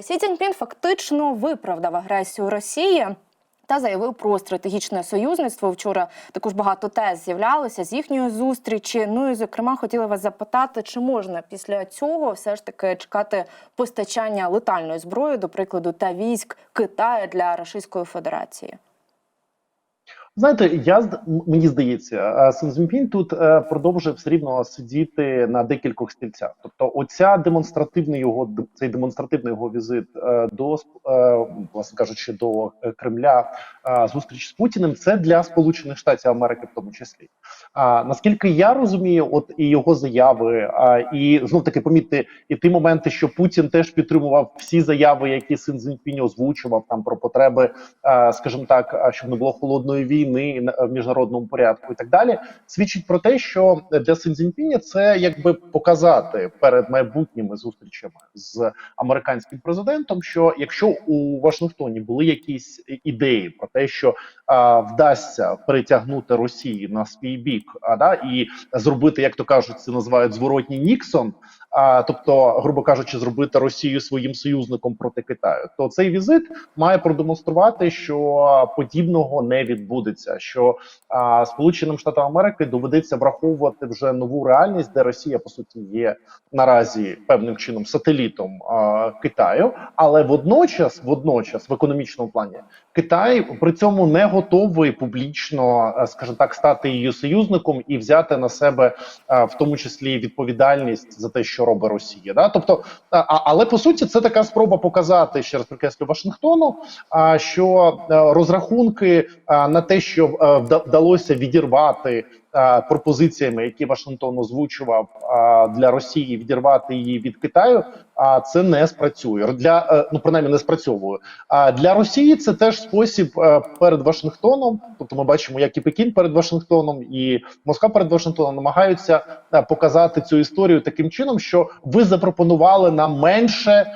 Сі Цзіньпін фактично виправдав агресію Росії. Та заявив про стратегічне союзництво. Вчора також багато тез з'являлося з їхньої зустрічі. Ну і зокрема, хотіла вас запитати, чи можна після цього все ж таки чекати постачання летальної зброї, до прикладу, та військ Китаю для Російської Федерації? Знаєте, я мені здається, е, Син Цзіньпін тут е, продовжує все рівно сидіти на декількох стільцях. Тобто, оця демонстративний його цей демонстративний його візит е, до власне кажучи, до Кремля, зустріч з Путіним, це для Сполучених Штатів Америки, в тому числі. А наскільки я розумію, от і його заяви, а і знов таки помітьте, і ті моменти, що Путін теж підтримував всі заяви, які Син Цзіньпінь озвучував там про потреби, е, скажімо так, щоб не було холодної війни на- в міжнародному порядку і так далі, свідчить про те, що для Синзіньпіня це якби показати перед майбутніми зустрічами з американським президентом, що якщо у Вашингтоні були якісь ідеї про те, що а, вдасться перетягнути Росію на свій бік, а да і зробити, як то кажуть, це називають зворотній Ніксон. А тобто, грубо кажучи, зробити Росію своїм союзником проти Китаю, то цей візит має продемонструвати, що подібного не відбудеться. Що а, Сполученим Штатам Америки доведеться враховувати вже нову реальність, де Росія по суті є наразі певним чином сателітом а, Китаю, але водночас, водночас, в економічному плані, Китай при цьому не готовий публічно, е, скажімо так, стати її союзником і взяти на себе, е, в тому числі, відповідальність за те, що робить Росія. Да? Тобто, е, а, але по суті, це така спроба показати ще раз прикреслю Вашингтону, а, що розрахунки на те, що вдалося відірвати. Е, Пропозиціями, які Вашингтон озвучував для Росії, відірвати її від Китаю, а це не спрацює для е, ну принаймні не спрацьовує. А для Росії це теж спосіб е, перед Вашингтоном. Тобто, ми бачимо, як і Пекін перед Вашингтоном, і Москва перед Вашингтоном намагаються е, показати цю історію таким чином, що ви запропонували нам менше.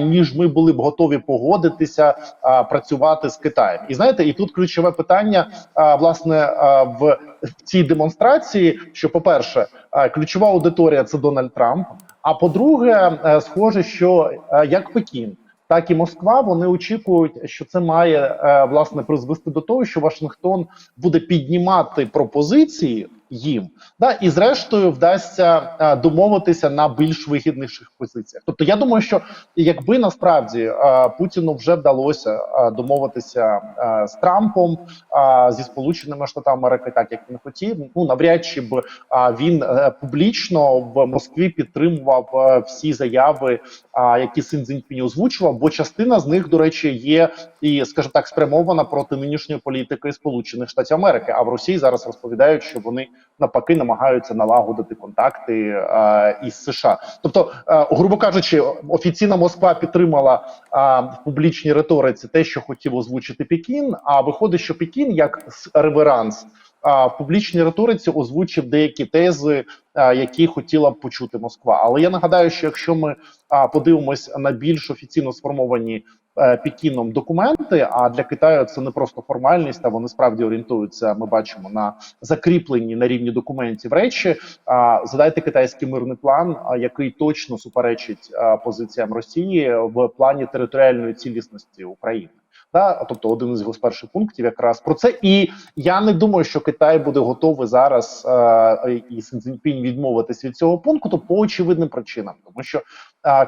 Ніж ми були б готові погодитися а, працювати з Китаєм, і знаєте, і тут ключове питання а, власне а, в, в цій демонстрації. Що, по-перше, а, ключова аудиторія це Дональд Трамп. А по-друге, е, схоже, що е, як Пекін, так і Москва вони очікують, що це має е, власне призвести до того, що Вашингтон буде піднімати пропозиції їм, да і зрештою вдасться е, домовитися на більш вигідніших позиціях. Тобто, я думаю, що якби насправді е, Путіну вже вдалося е, домовитися е, з Трампом е, зі Сполученими Штатами Америки, так як він хотів, ну навряд чи б а він е, публічно в Москві підтримував е, всі заяви, а, які Син Цзіньпінь озвучував, бо частина з них, до речі, є і, скажімо так, спрямована проти нинішньої політики Сполучених Штатів Америки. А в Росії зараз розповідають, що вони навпаки намагаються налагодити контакти е, із США. Тобто, е, грубо кажучи, офіційна Москва підтримала а, в публічній риториці те, що хотів озвучити Пекін. А виходить, що Пекін як реверанс а, в публічній риториці озвучив деякі тези, а, які хотіла б почути Москва. Але я нагадаю, що якщо ми а, подивимось на більш офіційно сформовані е, Пекіном документи, а для Китаю це не просто формальність, а вони справді орієнтуються. Ми бачимо на закріплені на рівні документів речі. А, задайте китайський мирний план, який точно суперечить позиціям Росії в плані територіальної цілісності України. Да, тобто один із його з перших пунктів якраз про це, і я не думаю, що Китай буде готовий зараз е, і Син Цзіньпінь відмовитись від цього пункту по очевидним причинам, тому що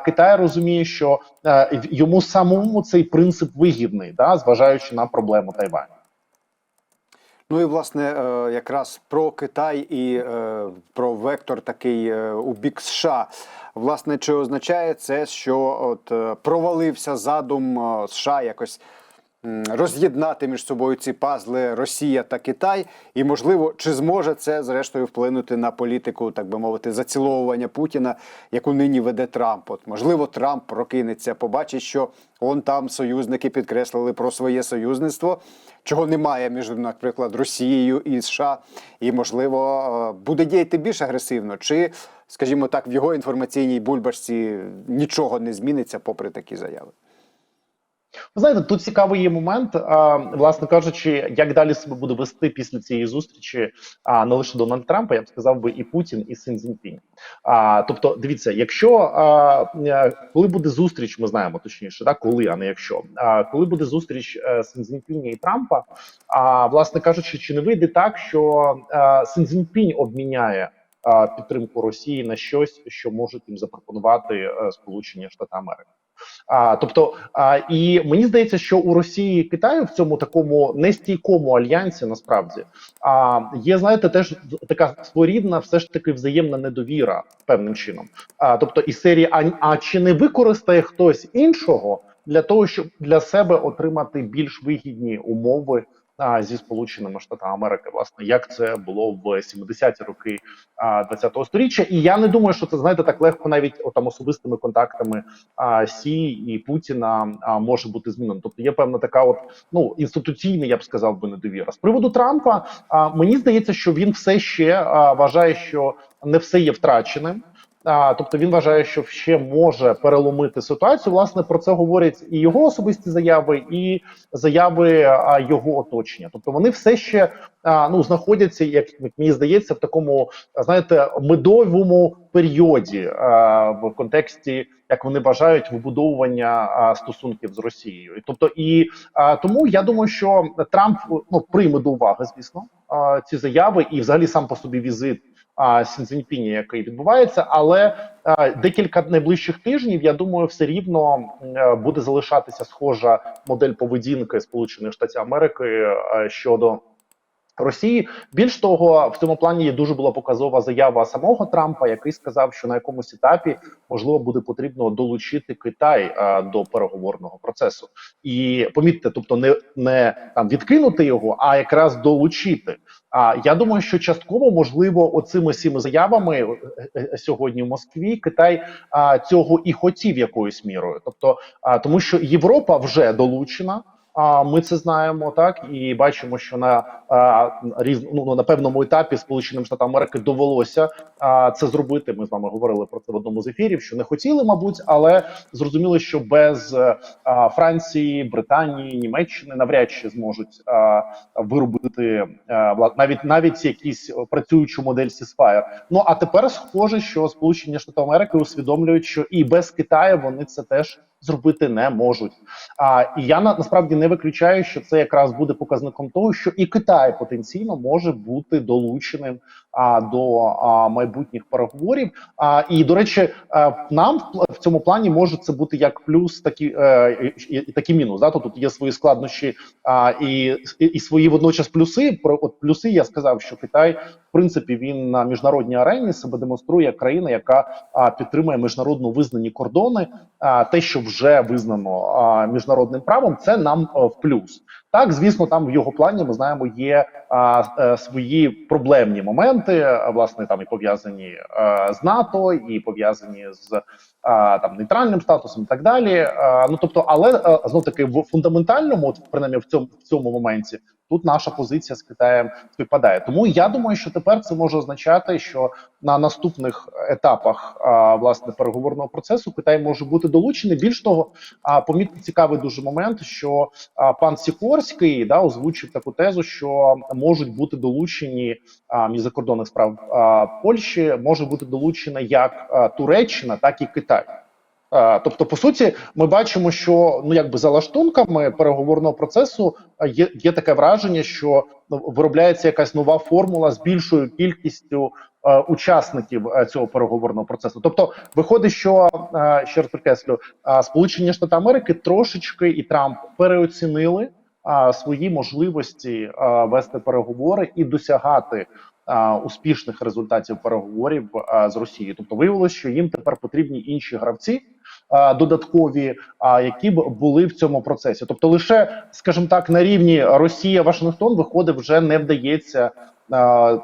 Китай розуміє, що е, йому самому цей принцип вигідний, да, зважаючи на проблему Тайваню. Ну і власне е, якраз про Китай і е, про вектор такий у бік США. Власне, чи означає це, що от провалився задум США якось роз'єднати між собою ці пазли Росія та Китай, і можливо, чи зможе це зрештою вплинути на політику, так би мовити, заціловування Путіна, яку нині веде Трамп? От можливо, Трамп прокинеться, побачить, що он там союзники підкреслили про своє союзництво, чого немає між, наприклад, Росією і США, і можливо е, буде діяти більш агресивно, чи, скажімо так, в його інформаційній бульбашці нічого не зміниться попри такі заяви. Ви знаєте, тут цікавий є момент, а, власне кажучи, як далі себе буде вести після цієї зустрічі, а не лише Дональд Трамп, а я б сказав би і Путін, і Син Цзіньпінь. А, тобто, дивіться, якщо а, е, коли буде зустріч, ми знаємо точніше, так коли, а не якщо, а, коли буде зустріч е, Син Цзіньпіня і Трампа, а власне кажучи, чи не вийде так, що е, Син Цзіньпінь обміняє підтримку Росії на щось, що можуть їм запропонувати Сполучені Штати Америки? А, тобто, а, і мені здається, що у Росії і Китаю в цьому такому нестійкому альянсі насправді а, є, знаєте, теж така своєрідна, все ж таки взаємна недовіра певним чином. А, тобто, і серії а, а чи не використає хтось іншого для того, щоб для себе отримати більш вигідні умови зі Сполученими Штатами Америки, власне, як це було в 70-ті роки а, 20-го сторіччя. І я не думаю, що це знаєте так легко, навіть там особистими контактами а, Сі і Путіна а, може бути змінено. Тобто є певна така, от ну інституційна, я б сказав би, недовіра. З приводу Трампа а, мені здається, що він все ще а, вважає, що не все є втраченим. Тобто він вважає, що ще може переломити ситуацію. Власне про це говорять і його особисті заяви, і заяви його оточення. Тобто вони все ще ну знаходяться, як мені здається, в такому знаєте медовому періоді в контексті, як вони бажають вибудовування стосунків з Росією. Тобто, і тому я думаю, що Трамп ну прийме до уваги, звісно, ці заяви, і взагалі сам по собі візит а, Сінцзіньпіні, який відбувається, але декілька найближчих тижнів, я думаю, все рівно е, буде залишатися схожа модель поведінки Сполучених Штатів Америки е, щодо. Росії більш того, в цьому плані є дуже була показова заява самого Трампа, який сказав, що на якомусь етапі можливо буде потрібно долучити Китай а, до переговорного процесу, і помітьте, тобто не, не там відкинути його, а якраз долучити. А я думаю, що частково можливо оцими всіми заявами е, е, сьогодні в Москві Китай а, цього і хотів якоюсь мірою, тобто а, тому, що Європа вже долучена. А ми це знаємо так і бачимо, що на а, ну, на певному етапі Сполученим Штатам Америки довелося а, це зробити. Ми з вами говорили про це в одному з ефірів, що не хотіли, мабуть, але зрозуміли, що без а, Франції, Британії, Німеччини навряд чи зможуть а, виробити а, навіть навіть якісь працюючу модель Ceasefire. Ну а тепер схоже, що Сполучені Штати Америки усвідомлюють, що і без Китаю вони це теж зробити не можуть. А і я на, насправді не виключаю, що це якраз буде показником того, що і Китай потенційно може бути долученим а, до а, майбутніх переговорів. А, і до речі, а, нам в, в цьому плані може це бути як плюс, так і, е, і, і так мінус. Да? Тобто тут є свої складнощі а, і, і, і свої водночас плюси. Про от плюси я сказав, що Китай в принципі він на міжнародній арені себе демонструє як країна, яка а, підтримує міжнародно визнані кордони. А, те, що вже визнано міжнародним правом, це нам а, в плюс. Так, звісно, там в його плані ми знаємо є а, е, свої проблемні моменти, а, власне, там і пов'язані а, з НАТО, і пов'язані з а, там нейтральним статусом, і так далі. А, ну тобто, але знов таки в фундаментальному, от принаймні в цьому в цьому моменті, тут наша позиція з Китаєм співпадає. Тому я думаю, що тепер це може означати, що на наступних етапах а, власне переговорного процесу Китай може бути долучений. Більш того, а помітний цікавий дуже момент, що а, пан Сікорський да озвучив таку тезу, що можуть бути долучені Міністерство закордонних справ а, Польщі, може бути долучена як а, Туреччина, так і Китай. А, Тобто, по суті, ми бачимо, що ну якби за лаштунками переговорного процесу є, є таке враження, що ну, виробляється якась нова формула з більшою кількістю учасників цього переговорного процесу. Тобто, виходить, що ще раз підкреслю, е, Сполучені Штати Америки трошечки і Трамп переоцінили свої можливості вести переговори і досягати. Успішних результатів переговорів з Росією, тобто виявилось, що їм тепер потрібні інші гравці додаткові, які б були в цьому процесі. Тобто, лише, скажімо так, на рівні Росія Вашингтон виходить, вже не вдається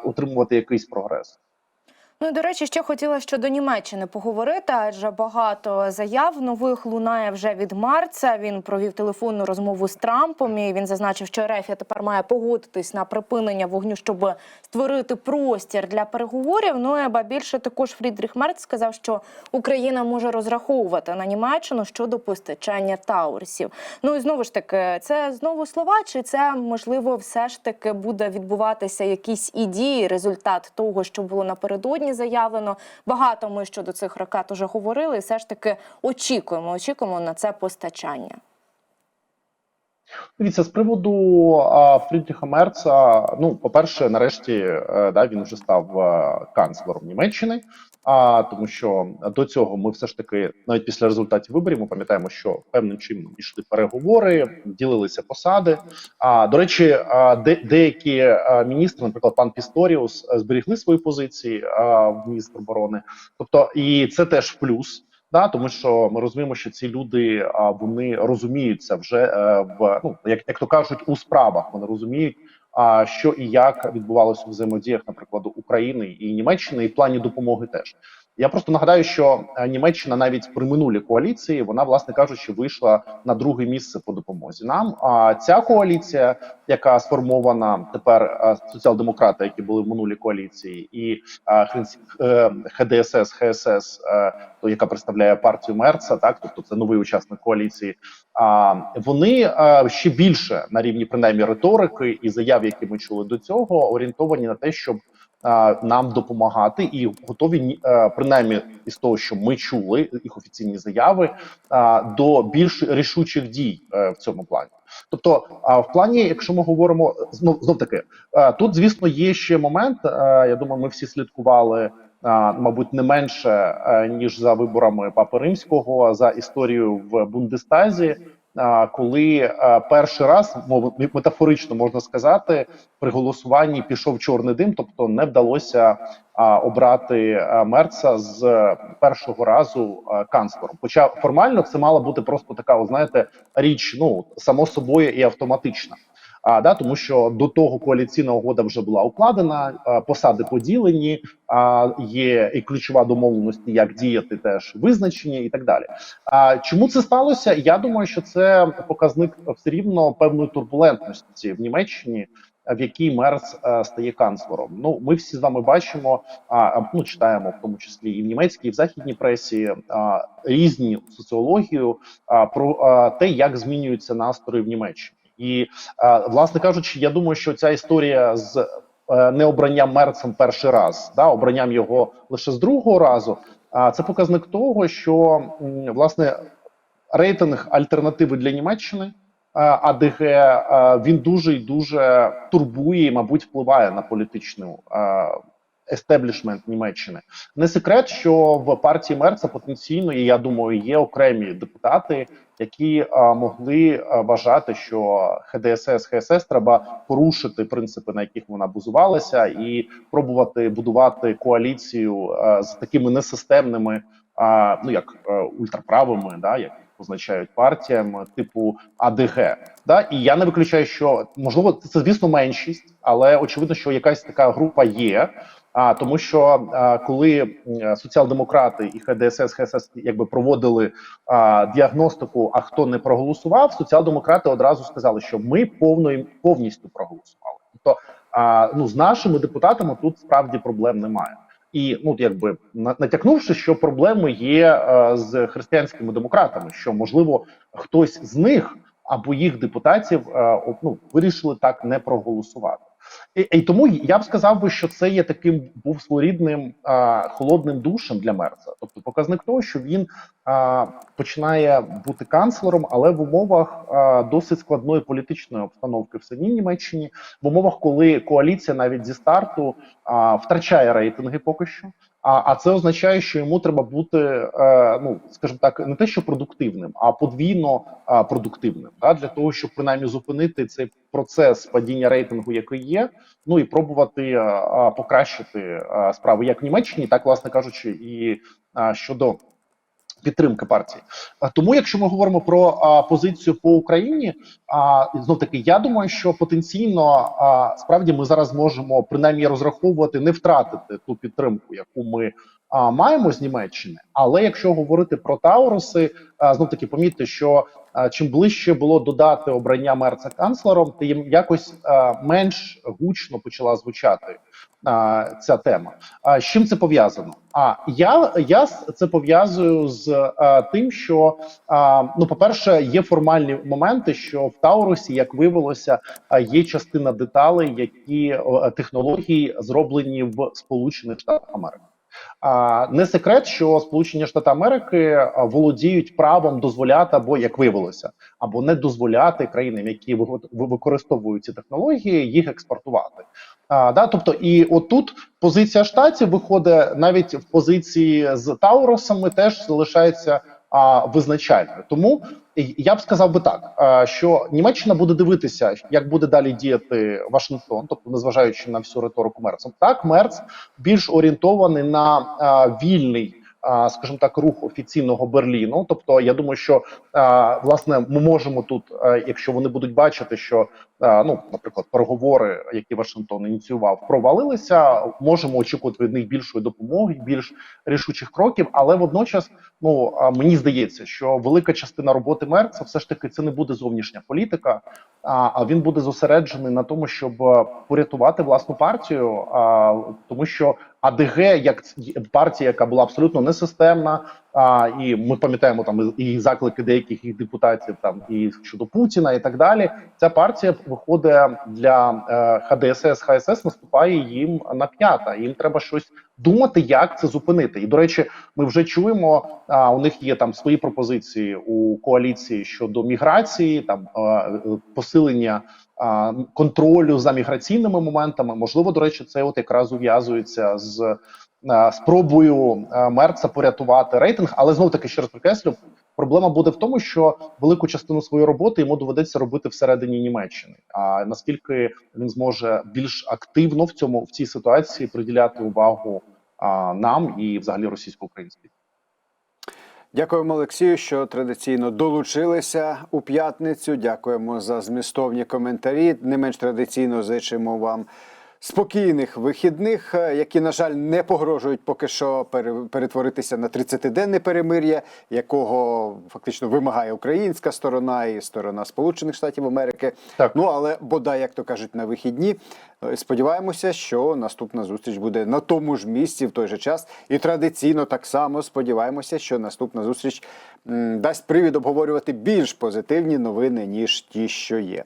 утримувати якийсь прогрес. Ну і до речі, ще хотіла щодо Німеччини поговорити, адже багато заяв нових лунає вже від Марца. Він провів телефонну розмову з Трампом. і Він зазначив, що РФ тепер має погодитись на припинення вогню, щоб створити простір для переговорів. Ну і ба більше також Фрідріх Мерц сказав, що Україна може розраховувати на Німеччину щодо постачання таурсів. Ну і знову ж таки, це знову слова, чи це можливо все ж таки буде відбуватися якісь і дії, результат того, що було напередодні заявлено. Багато ми щодо цих ракет уже говорили. і Все ж таки очікуємо, очікуємо на це постачання. Дивіться, з приводу а, Фрідріха Мерца, ну, по-перше, нарешті е, да, він вже став е, канцлером Німеччини. А тому, що до цього ми все ж таки, навіть після результатів виборів, ми пам'ятаємо, що певним чином йшли переговори, ділилися посади. А до речі, а, де, деякі міністри, наприклад, пан Пісторіус, е, зберігли свої позиції а, в міністр оборони. Тобто, і це теж плюс. Да, тому що ми розуміємо, що ці люди а, вони розуміються вже е, в ну як, як то кажуть, у справах вони розуміють, а що і як відбувалося в взаємодіях, наприклад, України і Німеччини, і в плані допомоги теж. Я просто нагадаю, що е, Німеччина навіть при минулій коаліції вона, власне кажучи, вийшла на друге місце по допомозі. Нам а ця коаліція, яка сформована тепер е, соціал-демократи, які були в минулій коаліції, і е, ХДСС, ХСС, то яка представляє партію Мерца, так тобто це новий учасник коаліції. А вони ще більше на рівні принаймні риторики і заяв, які ми чули до цього, орієнтовані на те, щоб нам допомагати, і готові е, принаймні із того, що ми чули їх офіційні заяви, е, до більш рішучих дій е, в цьому плані. Тобто, а в плані, якщо ми говоримо знов знов таки, е, тут звісно є ще момент. е, Я думаю, ми всі слідкували мабуть, не менше е, ніж за виборами Папи Римського за історію в Бундестазі. Коли перший раз мов- метафорично можна сказати, при голосуванні пішов чорний дим, тобто не вдалося обрати Мерца з першого разу канцлером. Хоча формально це мала бути просто така, ви знаєте, річ, ну само собою і автоматична. А да, тому що до того коаліційна угода вже була укладена, посади поділені, а є і ключова домовленість, як діяти, теж визначені, і так далі. А чому це сталося? Я думаю, що це показник все рівно певної турбулентності в Німеччині. В якій Мерц е, стає канцлером. Ну, ми всі з вами бачимо, а, ну читаємо в тому числі і в німецькій, і в західній пресі а, різні соціологію а, про а, те, як змінюються настрої в Німеччині. І е, власне кажучи, я думаю, що ця історія з е, необранням мерцем перший раз, да, обранням його лише з другого разу. А це показник того, що власне рейтинг альтернативи для Німеччини. е, АДГ він дуже і дуже турбує мабуть, впливає на політичну естеблішмент Німеччини. Не секрет, що в партії Мерца потенційно, і я думаю, є окремі депутати, які а, могли а, вважати, що ХДСС, ХСС треба порушити принципи, на яких вона базувалася, і пробувати будувати коаліцію а, з такими несистемними, а, ну як а, ультраправими, да, як позначають партіям, типу АДГ. Да, і я не виключаю, що можливо це звісно меншість, але очевидно, що якась така група є. А тому, що а, коли м, соціал-демократи і ХДСС, ХСС якби проводили а, діагностику, а хто не проголосував, соціал-демократи одразу сказали, що ми повною повністю проголосували. Тобто, а, ну з нашими депутатами тут справді проблем немає. І ну якби натякнувши, що проблеми є е, з християнськими демократами, що можливо хтось з них або їх депутатів е, от, ну, вирішили так не проголосувати. І, і тому я б сказав би, що це є таким був своєрідним а, холодним душем для Мерца. Тобто показник того, що він а, починає бути канцлером, але в умовах а, досить складної політичної обстановки в самій Німеччині, в умовах, коли коаліція навіть зі старту а, втрачає рейтинги поки що. А, а це означає, що йому треба бути, е, ну скажімо так, не те, що продуктивним, а подвійно е, продуктивним, да, для того, щоб принаймні зупинити цей процес падіння рейтингу, який є, ну і пробувати а, а, покращити е, справи як в Німеччині, так власне кажучи, і е, щодо підтримки партії. А Тому, якщо ми говоримо про а, позицію по Україні, а знов таки, я думаю, що потенційно а, справді ми зараз можемо принаймні розраховувати не втратити ту підтримку, яку ми маємо з Німеччини. Але якщо говорити про Тауруси, знов таки помітьте, що чим ближче було додати обрання Мерца канцлером, тим якось менш гучно почала звучати ця тема. А з чим це пов'язано? А я, я це пов'язую з тим, що ну, по-перше, є формальні моменти, що в Таурусі, як виявилося, є частина деталей, які технології зроблені в Сполучених Штатах Америки. Не секрет, що Сполучені Штати Америки володіють правом дозволяти, або як виявилося, або не дозволяти країнам, які ви- ви- використовують ці технології, їх експортувати. А, да, тобто, і отут позиція штатів виходить навіть в позиції з Тауросами, теж залишається а, визначальною. Тому я б сказав би так, а, що Німеччина буде дивитися, як буде далі діяти Вашингтон, тобто незважаючи на всю риторику Мерца. Так, Мерц більш орієнтований на а, вільний. а, Скажімо так, рух офіційного Берліну. Тобто, я думаю, що власне ми можемо тут, якщо вони будуть бачити, що ну, наприклад, переговори, які Вашингтон ініціював, провалилися, можемо очікувати від них більшої допомоги, більш рішучих кроків. Але водночас, ну мені здається, що велика частина роботи Мерца все ж таки це не буде зовнішня політика, а, а він буде зосереджений на тому, щоб е, порятувати власну партію, а, тому що АДГ, як партія, яка була абсолютно несистемна, а, і ми пам'ятаємо там і і заклики деяких їх депутатів там і щодо Путіна, і так далі. Ця партія виходить для е, ХДСС, ХСС наступає їм на п'ята. Їм треба щось думати, як це зупинити. І до речі, ми вже чуємо. А у них є там свої пропозиції у коаліції щодо міграції, там е, посилення а, контролю за міграційними моментами. Можливо, до речі, це от якраз ув'язується з Спробую Мерца порятувати рейтинг, але знов таки ще раз підкреслю, проблема буде в тому, що велику частину своєї роботи йому доведеться робити всередині Німеччини. А наскільки він зможе більш активно в цьому в цій ситуації приділяти увагу а, нам і взагалі російсько-українській. Дякуємо Олексію, що традиційно долучилися у п'ятницю. Дякуємо за змістовні коментарі. Не менш традиційно зичимо вам спокійних вихідних, е, які, на жаль, не погрожують поки що пере- перетворитися на 30-денне перемир'я, якого фактично вимагає українська сторона і сторона Сполучених Штатів Америки. Так. Ну але бодай, як то кажуть, на вихідні. Е, Сподіваємося, що наступна зустріч буде на тому ж місці в той же час. І традиційно так само сподіваємося, що наступна зустріч дасть привід обговорювати більш позитивні новини ніж ті, що є.